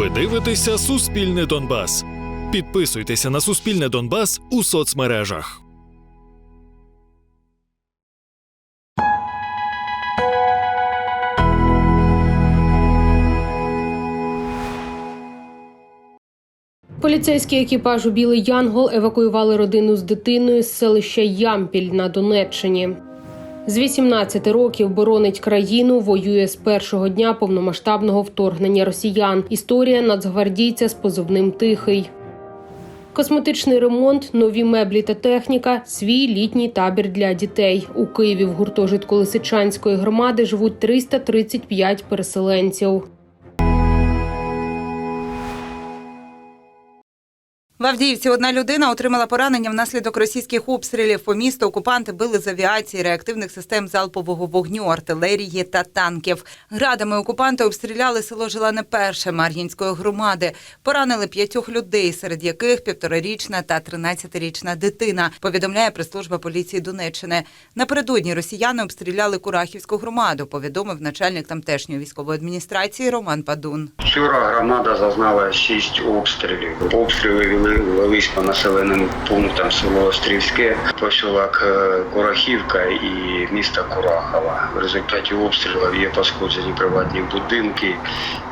Ви дивитеся Суспільне Донбас. Підписуйтеся на Суспільне Донбас у соцмережах. Поліцейський екіпаж у Білий Янгол евакуювали родину з дитиною з селища Ямпіль на Донеччині. З 18 років боронить країну, воює з першого дня повномасштабного вторгнення росіян. Історія нацгвардійця з позивним Тихий. Косметичний ремонт, нові меблі та техніка, свій літній табір для дітей. У Києві в гуртожитку Лисичанської громади живуть 335 переселенців. В Авдіївці одна людина отримала поранення внаслідок російських обстрілів. По місту окупанти били з авіації, реактивних систем залпового вогню, артилерії та танків. Градами окупанти обстріляли село Желане Перше Мар'їнської громади. Поранили п'ятьох людей, серед яких півторарічна та тринадцятирічна дитина. Повідомляє прес-служба поліції Донеччини. Напередодні росіяни обстріляли Курахівську громаду. Повідомив начальник тамтешньої військової адміністрації Роман Падун. Вчора громада зазнала шість обстрілів. Обстріли вели- велись по населеним пунктам село Острівське, поселок е, Курахівка і місто Курахова. В результаті обстрілів є пошкоджені приватні будинки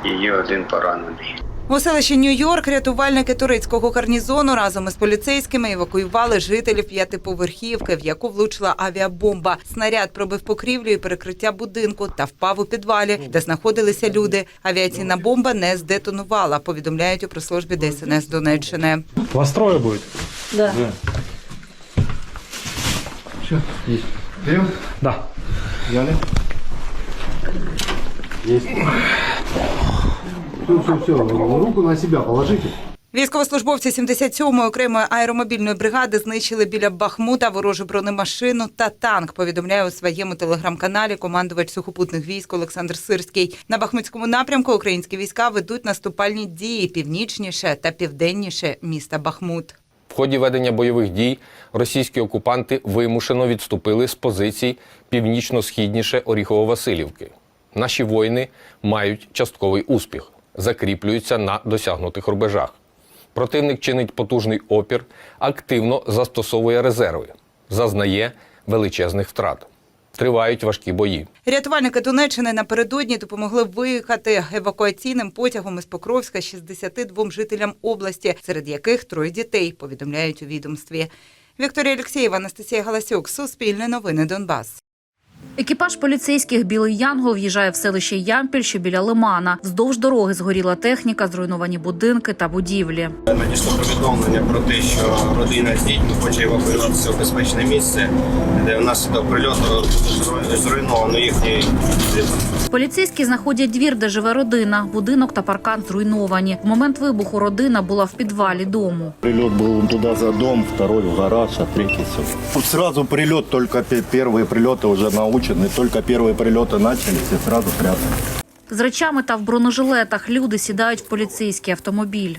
і є один поранений. У селищі Нью-Йорк рятувальники турецького гарнізону разом із поліцейськими евакуювали жителів п'ятиповерхівки, в яку влучила авіабомба. Снаряд пробив покрівлю і перекриття будинку та впав у підвалі, де знаходилися люди. Авіаційна бомба не здетонувала. Повідомляють у прес-службі ДСНС Донеччини. У вас трое будет? Да. Все, есть. Берем? Да. Взяли? Есть. Все, все, все. Руку на себя положите. Військовослужбовці 77-ї окремої аеромобільної бригади знищили біля Бахмута ворожу бронемашину та танк. Повідомляє у своєму телеграм-каналі командувач сухопутних військ Олександр Сирський. На Бахмутському напрямку українські війська ведуть наступальні дії північніше та південніше міста Бахмут. В ході ведення бойових дій російські окупанти вимушено відступили з позицій північно-східніше Оріхово-Василівки. Наші воїни мають частковий успіх, закріплюються на досягнутих рубежах. Противник чинить потужний опір, активно застосовує резерви, зазнає величезних втрат. Тривають важкі бої. Рятувальники Донеччини напередодні допомогли виїхати евакуаційним потягом із Покровська 62 жителям області, серед яких троє дітей, повідомляють у відомстві. Вікторія Олексєєва, Анастасія Галасюк, Суспільне новини Донбас. Екіпаж поліцейських Білий Янгол в'їжджає в селище Ямпіль, що біля Лимана. Вздовж дороги згоріла техніка, зруйновані будинки та будівлі. Надійшло повідомлення про те, що родина з дітьми хоче евакуюватися в безпечне місце, де внаслідок прильоту зруйновано їхній будинок. Поліцейські знаходять двір, де живе родина. Будинок та паркан зруйновані. В момент вибуху родина була в підвалі дому. Прилет был туда за дом, второй в гараж, а третий все. Вот сразу прилет, только пе- первые прилеты уже научены, только первые прилеты начались и сразу прятались. З речами та в бронежилетах люди сідають в поліцейський автомобіль.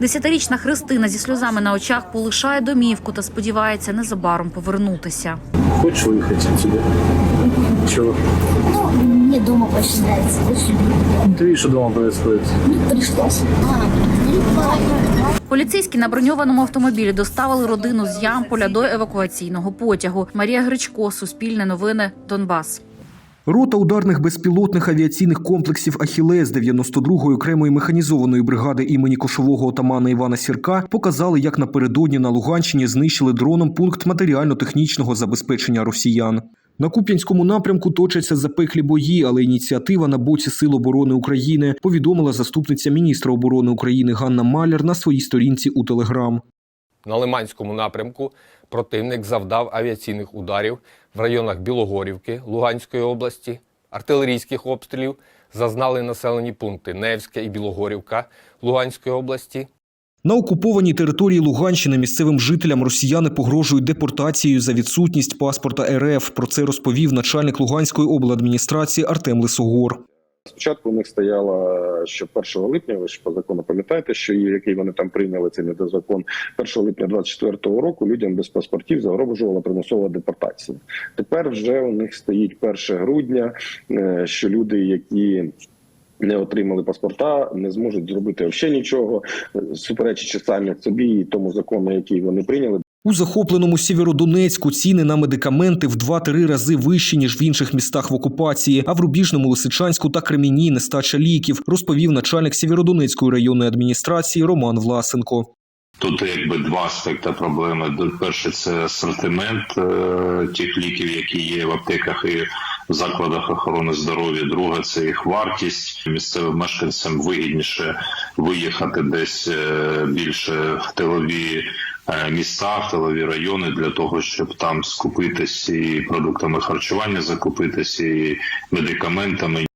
Десятирічна Христина зі сльозами на очах полишає домівку та сподівається незабаром повернутися. Хочешь выехать отсюда? Чего? Ну, мне дома больше нравится. Лучше Ты видишь, что дома происходит? ну, пришлось. А, Поліцейські на броньованому автомобілі доставили родину з Ямполя до евакуаційного потягу. Марія Гречко, Суспільне новини, Донбас. Рота ударних безпілотних авіаційних комплексів «Ахілес» 92-ї окремої механізованої бригади імені кошового отамана Івана Сірка показали, як напередодні на Луганщині знищили дроном пункт матеріально-технічного забезпечення росіян. На Куп'янському напрямку точаться запеклі бої, але ініціатива на боці Сил оборони України повідомила заступниця міністра оборони України Ганна Маляр на своїй сторінці у Телеграм. На Лиманському напрямку противник завдав авіаційних ударів в районах Білогорівки Луганської області, артилерійських обстрілів зазнали населені пункти Невська і Білогорівка Луганської області, На окупованій території Луганщини місцевим жителям росіяни погрожують депортацією за відсутність паспорта РФ. Про це розповів начальник Луганської обладміністрації Артем Лисогор. Спочатку у них стояло, що 1 липня, ви ж по закону пам'ятаєте, що який вони там прийняли цей недозакон, 1 липня 24 року людям без паспортів загрожувала примусова депортація. Тепер вже у них стоїть 1 грудня, е, що люди, які Не отримали паспорта, не зможуть зробити взагалі нічого, суперечачи самі собі і тому закону, який вони прийняли. У захопленому Сєвєродонецьку ціни на медикаменти в 2-3 рази вищі, ніж в інших містах в окупації, а в Рубіжному, Лисичанську та Кремінні нестача ліків, розповів начальник Сєвєродонецької районної адміністрації Роман Власенко. Тут якби два аспекти проблеми. Перше це асортимент е, тих ліків, які є в аптеках і закладах охорони здоров'я. Друга це їх вартість. Місцевим мешканцям вигідніше виїхати десь е, більше в тилові е, міста, в тилові райони для того, щоб там скупитись і продуктами харчування, закупитись і медикаментами.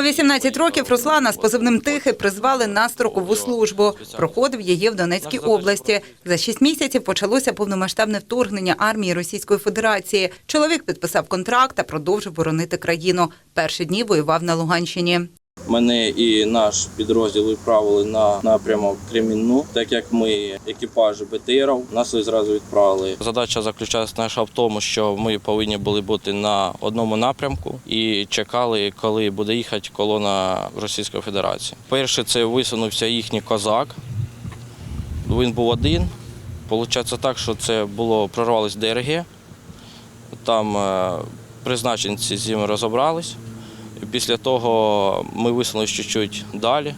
У 18 років Руслана з позивним Тихий призвали на строкову службу. Проходив її в Донецькій області. За шість місяців почалося повномасштабне вторгнення армії Російської Федерації. Чоловік підписав контракт та продовжив боронити країну. Перші дні воював на Луганщині. Мене і наш підрозділ відправили на напрямок Кремінну, так як ми екіпаж БТРів, нас зразу відправили. Задача заключалася наша в тому, що ми повинні були бути на одному напрямку і чекали, коли буде їхати колона Російської Федерації. Перше це висунувся їхній козак. Він був один. Получається так, що це було прорвалось ДРГ. Там е, призначенці з ними розібрались. Після того ми висунулися чуть-чуть далі.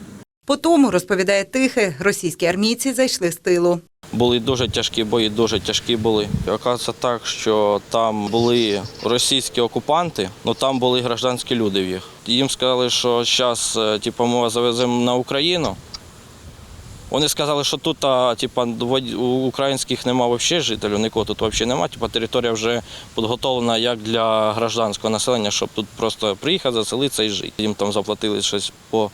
По тому, розповідає тихе, російські армійці зайшли з тилу. Були дуже тяжкі бої, дуже тяжкі були. Оказується так, що там були російські окупанти, але там були гражданські люди в їх. Їм сказали, що зараз типу, ми вас завеземо на Україну. Вони сказали, що тут а, у українських немає взагалі жителів, нікого тут взагалі немає. Типу, територія вже підготовлена як для гражданського населення, щоб тут просто приїхати, заселитися і жити. Їм там заплатили щось по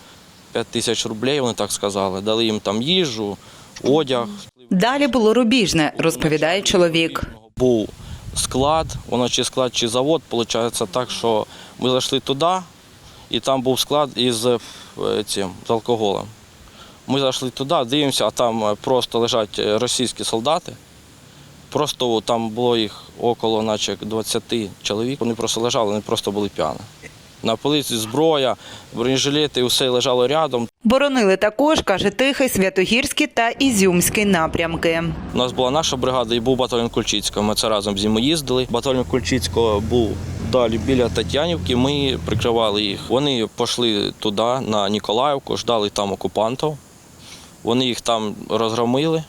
5 тисяч рублей, вони так сказали. Дали їм там їжу, одяг. Далі було рубіжне, розповідає чоловік. Був склад, воно чи склад, чи завод. Получається так, що ми зайшли туди, і там був склад із е, цим, з алкоголем. Ми зайшли туди, дивимося, а там е, просто лежать е, російські солдати. Просто там було їх около наче 20 чоловік. Вони просто лежали, вони просто були п'яні. На полиці зброя, бронежилети, усе лежало рядом. Боронили також, каже Тихий, Святогірський та Ізюмський напрямки. У нас була наша бригада і був батальйон Кульчицького. Ми це разом з ними їздили. Батальйон Кульчицького був далі біля Тетянівки. Ми прикривали їх. Вони пішли туди, на Ніколаївку, ждали там окупантів. Вони їх там розгромили.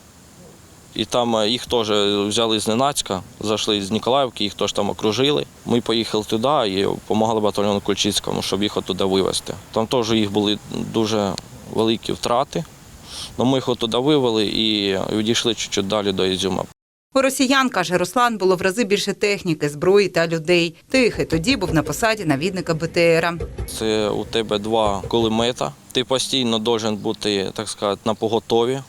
І там е, їх теж взяли з Ненацька, зайшли з Ніколаївки, їх теж там окружили. Ми поїхали туди і допомагали батальйону Кульчицькому, щоб їх туди вивезти. Там теж їх були дуже великі втрати. Но ми їх туди вивели і відійшли чуть-чуть далі до Ізюма. У росіян, каже Руслан, було в рази більше техніки, зброї та людей. Тихий тоді був на посаді навідника БТРа. Це у тебе два кулемета. Ти постійно должен бути, так сказати, на поготові.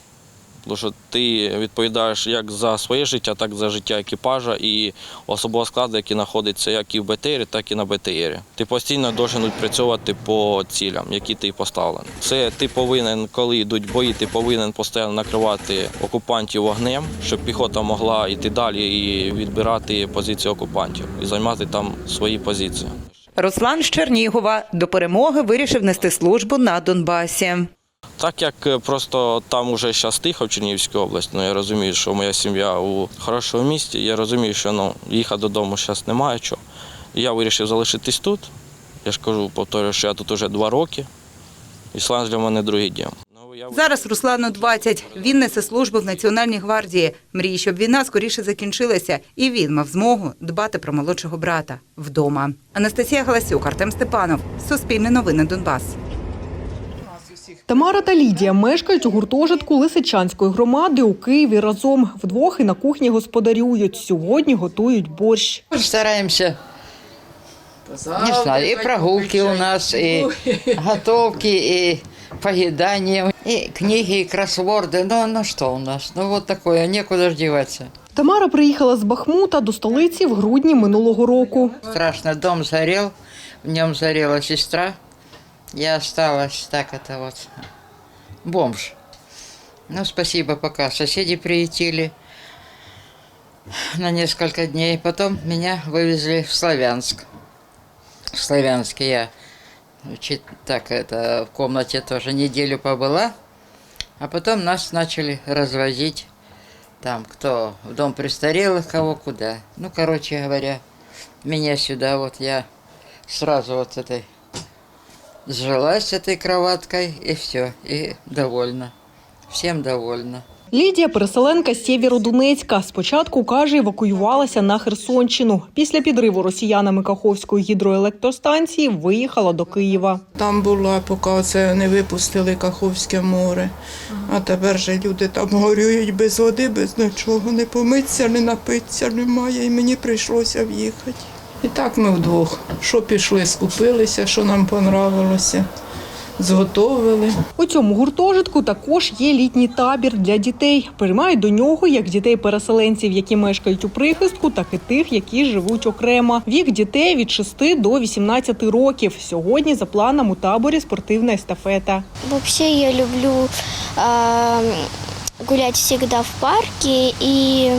Тому що ти відповідаєш як за своє життя, так і за життя екіпажа і особового складу, який знаходиться як і в БТРі, так і на БТРі. Ти постійно должен відпрацьовувати по цілям, які ти поставлений. Це ти повинен, коли йдуть бої, ти повинен постійно накривати окупантів вогнем, щоб піхота могла йти далі і відбирати позиції окупантів і займати там свої позиції. Руслан з Чернігова до перемоги вирішив нести службу на Донбасі. Так як е, просто там уже зараз тихо в Чернігівській області, ну я розумію, що моя сім'я у хорошому місті, я розумію, що ну, їхати додому зараз немає чого. Я вирішив залишитись тут. Я ж кажу, повторюю, що я тут уже два роки. Ісланд для мене другий дім. Ну, Зараз Руслану 20. Він несе службу в Національній гвардії. Мріє, щоб війна скоріше закінчилася, і він мав змогу дбати про молодшого брата вдома. Анастасія Галасюк, Артем Степанов. Суспільне новини Донбас. Тамара та Лідія мешкають у гуртожитку Лисичанської громади у Києві разом. Вдвох і на кухні господарюють. Сьогодні готують борщ. Стараемся. Не знаю, и прогулки у нас, и готовки, и поедания, и книги, и кроссворды. Ну, ну что у нас? Ну вот такое, некуда ж деваться. Тамара приїхала з Бахмута до столиці в грудні минулого року. Страшно, дом сгорел, в нем сгорела сестра. Я осталась так это вот, бомж. Ну, спасибо, пока соседи приютили на несколько дней. Потом меня вывезли в Славянск. В Славянске я Так, это в комнате тоже неделю побыла, а потом нас начали развозить там, кто в дом престарелых, кого куда. Ну, короче говоря, меня сюда вот я сразу вот этой сжилась с этой кроваткой и все, и довольна. Всем довольна. Лідія переселенка з Сєвєродонецька. Спочатку каже, евакуювалася на Херсонщину. Після підриву росіянами Каховської гідроелектростанції виїхала до Києва. Там була, поки це не випустили Каховське море. А тепер же люди там горюють без води, без нічого. Не помитися, не напитися немає. І мені прийшлося в'їхати. І так ми вдвох. Що пішли, скупилися, що нам понравилося, зготовили. У цьому гуртожитку також є літній табір для дітей. Приймають до нього як дітей-переселенців, які мешкають у прихистку, так і тих, які живуть окремо. Вік дітей від 6 до 18 років. Сьогодні за планом у таборі спортивна естафета. Вообще я люблю а, гулять всегда в парке и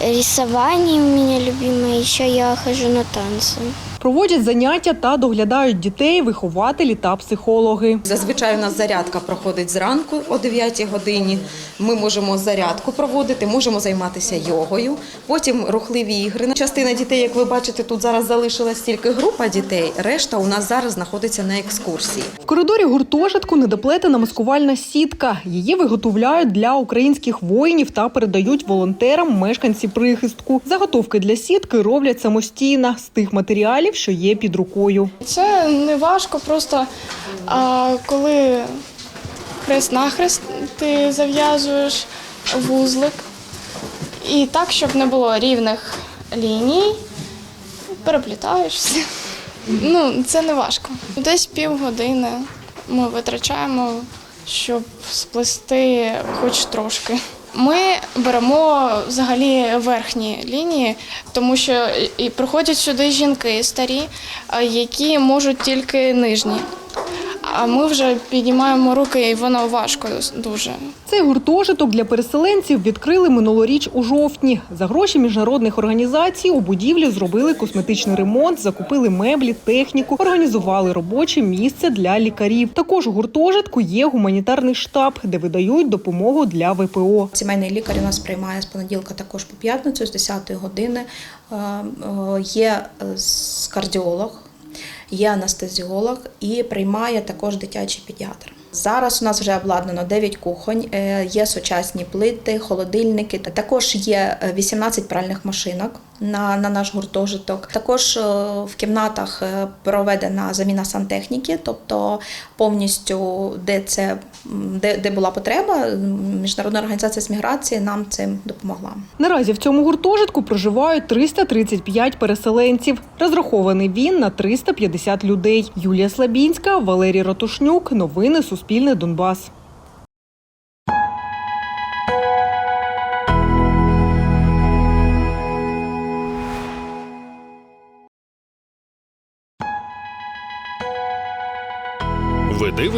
рисование у меня любимое. Еще я хожу на танцы. Проводять заняття та доглядають дітей, вихователі та психологи. Зазвичай у нас зарядка проходить зранку о 9 годині. Ми можемо зарядку проводити, можемо займатися йогою. Потім рухливі ігри. Частина дітей, як ви бачите, тут зараз залишилась тільки група дітей. Решта у нас зараз знаходиться на екскурсії. В коридорі гуртожитку недоплетена маскувальна сітка. Її виготовляють для українських воїнів та передають волонтерам мешканці прихистку. Заготовки для сітки роблять самостійно з тих матеріалів, що є під рукою. Це не важко, просто а, коли хрест-нахрест ти зав'язуєш вузлик. І так, щоб не було рівних ліній, переплітаєш все. Ну, це не важко. Десь півгодини ми витрачаємо, щоб сплести хоч трошки. Ми беремо взагалі верхні лінії, тому що і приходять сюди жінки старі, які можуть тільки нижні. А ми вже піднімаємо руки, і воно важко дуже. Цей гуртожиток для переселенців відкрили минулоріч у жовтні. За гроші міжнародних організацій у будівлі зробили косметичний ремонт, закупили меблі, техніку, організували робоче місце для лікарів. Також у гуртожитку є гуманітарний штаб, де видають допомогу для ВПО. Сімейний лікар у нас приймає з понеділка також по п'ятницю з 10 години. Е, е, Є кардіолог, є анестезіолог і приймає також дитячий педіатр. Зараз у нас вже обладнано 9 кухонь, е, є сучасні плити, холодильники. Також є е, 18 пральних машинок на, на наш гуртожиток. Також е, в кімнатах е, проведена заміна сантехніки, тобто повністю, де це де, де була потреба, міжнародна організація з міграції нам цим допомогла. Наразі в цьому гуртожитку проживають 335 переселенців. Розрахований він на 350 людей. Юлія Слабінська, Валерій Ратушнюк. Новини Суспільне Донбас.